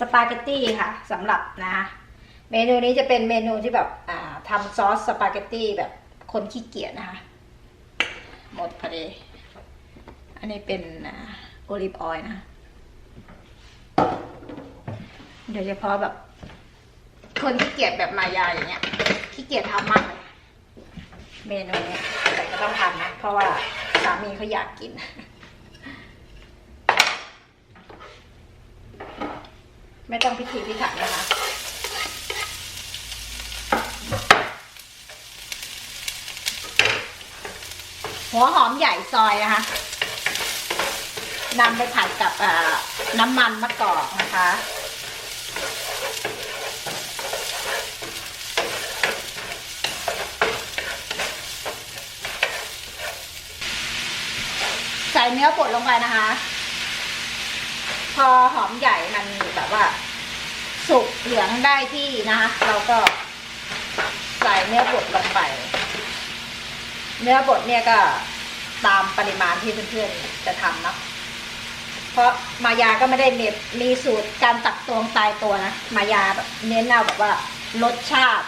สปาเกตตี้ค่ะสำหรับนะ เมนูนี้จะเป็นเมนูที่แบบอ่าทำซอสสปาเกตตี้แบบคนขี้เกียจนะคะ หมดพอดี อันนี้เป็นโอลิฟออยล์นะโดยเฉพาะแบบ คนขี้เกียจแบบมายาอย่างเงี้ยขี้เกียจทำมากเลยเมนูนี้แต่ก็ต้องทำนะ เพราะว่าสามีเขาอยากกิน ไม่ต้องพิถีพิถันนะคะ หัวหอมใหญ่ซอยนะคะนำไปผัดกับน้ำมันมะกอกนะคะใส่เนื้อบดลงไปนะคะ พอหอมใหญ่มันแบบว่า สุกเหลืองได้ที่นะคะเราก็ใส่เนื้อบดลงไป เนื้อบดเนี่ยก็ตามปริมาณที่เพื่อนๆจะทำเนาะเพราะมายาก็ไม่ได้มีมีสูตรการตักตวงตายตัวนะมายาแบบเน้นเอาแบบว่ารสชาติ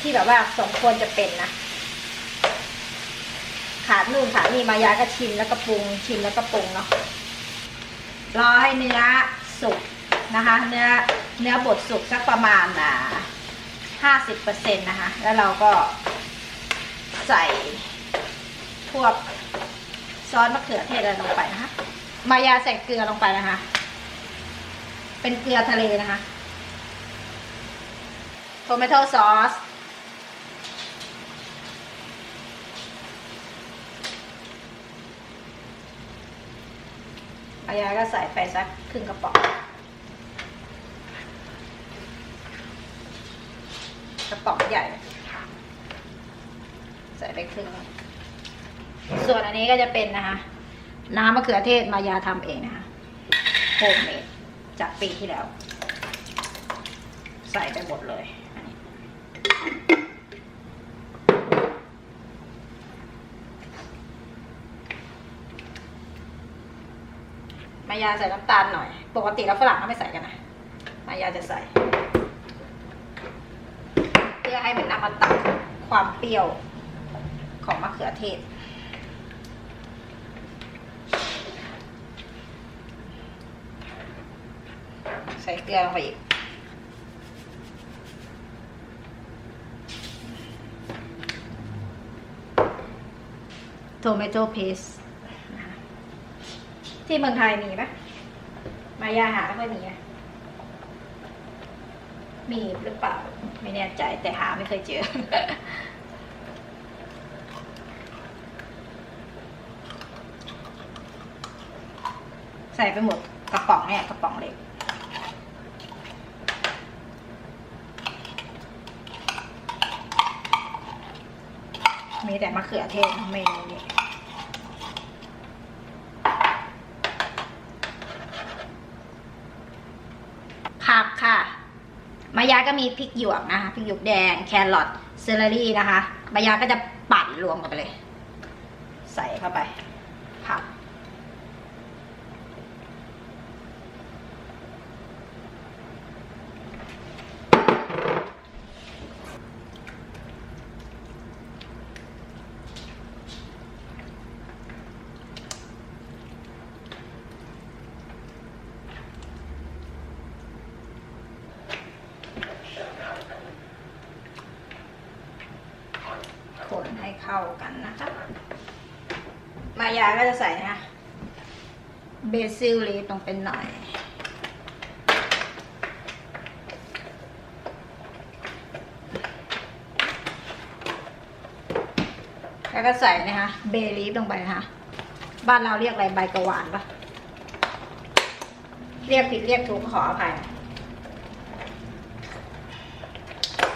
ที่แบบว่าสมควรจะเป็นนะขาดนู่นขาดนี่มายาก็ชิมแล้วก็ปรุงชิมแล้วก็ปรุงเนาะ รอให้เนื้อสุกนะคะ เนื้อเนื้อบดสุกสักประมาณอ่าห้าสิบเปอร์เซ็นต์นะคะ แล้วเราก็ใส่พวกซอสมะเขือเทศอะไรลงไปนะคะ มายาใส่เกลือลงไปนะคะ เป็นเกลือทะเลนะคะ โทเมโตซอสายาก็ใส่ไปสักครึ่งกระป๋องกระป๋องใหญ่ ใส่ไปครึ่ง ส่วนอันนี้ก็จะเป็นนะคะ น้ำมะเขือเทศมายาทำเองนะคะโฮมเมดจากปีที่แล้ว ใส่ไปหมดเลยอันนี้ มายาใส่น้ำตาลหน่อย ปกติแล้วฝรั่งเขาไม่ใส่กันนะ มายาจะใส่ เพื่อให้มันนำมาตัดความเปรี้ยวของมะเขือเทศ ใส่เกลือลงไปอีกโทเมโตเพส ที่เมืองไทยมีไหมมายาหาไม่ค่อยมีนะมีหรือเปล่า ไม่แน่ใจแต่หาไม่เคยเจอ ใส่ไปหมดกระป๋องเนี่ยกระป๋องเล็กมีแต่มะเขือเทศเมนูนี้ผักค่ะ มายาก็มีพริกหยวกนะคะพริกหยวกแดงแครอทเซเลอรี่นะคะมายาก็จะปั่นรวมกันไปเลย ใส่เข้าไปผัก คนให้ เข้ากันนะคะ มายาก็จะใส่นะเบซิลลีฟลงเป็นหน่อย แล้วก็ใส่นะคะ เบลีฟลงไปนะคะ บ้านเราเรียกอะไรใบกระวานปะเรียกผิดเรียกถูกขออภัย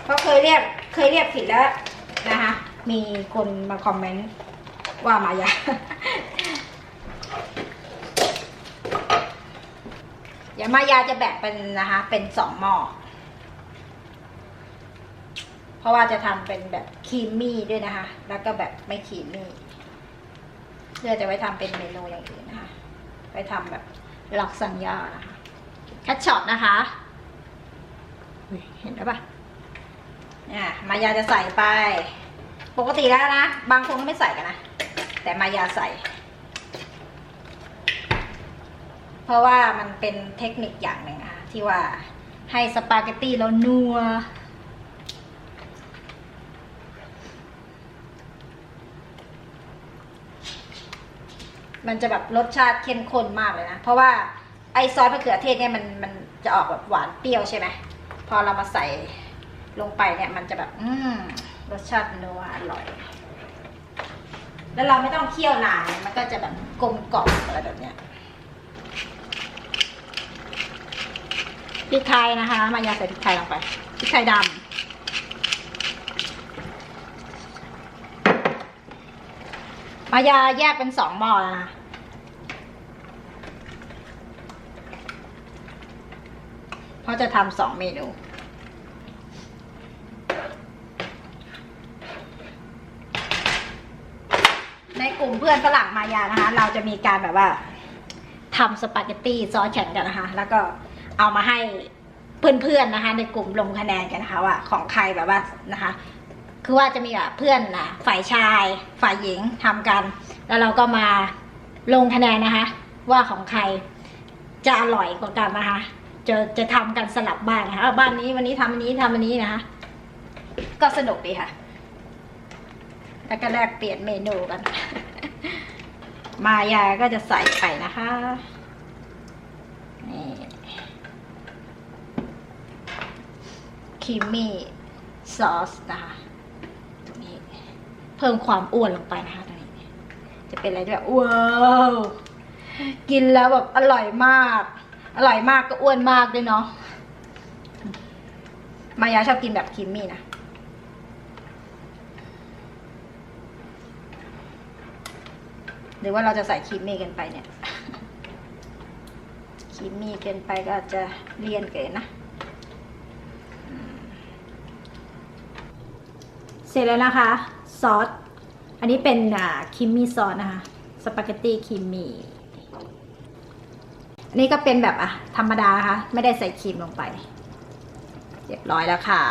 เพราะเคยเรียกเคยเรียกผิดแล้วนะคะ มีคนมาคอมเมนต์ว่ามายาอย่ามายาจะแบ่งเป็นนะคะ เป็นสองหม้อ เพราะว่าจะทำเป็นแบบครีมมี่ด้วยนะคะ แล้วก็แบบไม่ครีมมี่เพื่อจะไว้ทำเป็นเมนูอย่างอื่นนะคะ ไปทำแบบลักซันยานะคะแคชช็อปนะคะเห็นไหมปะเนี่ยมายาจะใส่ไป ปกติแล้วนะ บางคนก็ไม่ใส่กันนะ แต่มายาใส่ เพราะว่ามันเป็นเทคนิคอย่างหนึ่งอะที่ว่าให้สปาเกตตี้เรานัวมันจะแบบรสชาติเข้มข้นมากเลยนะ เพราะว่าไอซอสมะเขือเทศเนี่ยมันมันจะออกแบบหวานเปรี้ยวใช่ไหม พอเรามาใส่ลงไปเนี่ย มันจะแบบ อืม รสชาตินัวอร่อย แล้วเราไม่ต้องเคี่ยวนานมันก็จะแบบกลมกล่อมอะไรแบบเนี้ยพริกไทยนะคะมายาใส่พริกไทยลงไปพริกไทยดำมายาแยกเป็นสองหม้อนะเพราะจะทำสองเมนู ในกลุ่มเพื่อนฝรั่งมายานะคะ เราจะมีการแบบว่าทำสปาเกตตี้ซอสแข่งกันนะคะ แล้วก็เอามาให้เพื่อนๆนะคะ ในกลุ่มลงคะแนนกันนะคะว่าของใครแบบว่านะคะ คือว่าจะมีแบบเพื่อนนะฝ่ายชายฝ่ายหญิงทำกัน แล้วเราก็มาลงคะแนนนะคะ ว่าของใครจะอร่อยกว่ากันนะคะ จะจะทำกันสลับบ้านนะคะบ้านนี้วันนี้ทำอันนี้ทำอันนี้นะคะ ก็สนุกดีค่ะ แล้วก็แลกเปลี่ยนเมนูกัน มายาก็จะใส่ไปนะคะนี่ครีมมี่ซอสนะคะตรงนี้ เพิ่มความอ้วนลงไปนะคะตรงนี้ จะเป็นอะไรที่แบบว้าวกินแล้วแบบอร่อยมาก อร่อยมากก็อ้วนมากด้วยเนาะมายาชอบกินแบบครีมมี่นะ รือว่าเราจะใส่ครีมมี่กันไปเนี่ยครีมมี่กินไปก็จะเลี่ยนเกินนะเสร็จแล้วนะคะซอสอันนี้เป็นครีมมี่ซอสนะคะสปาเกตตี้ครีมมี่อันนี้ก็เป็นแบบอะธรรมดานะคะไม่ได้ใส่ครีมลงไปเรียบร้อยแล้วค่ะ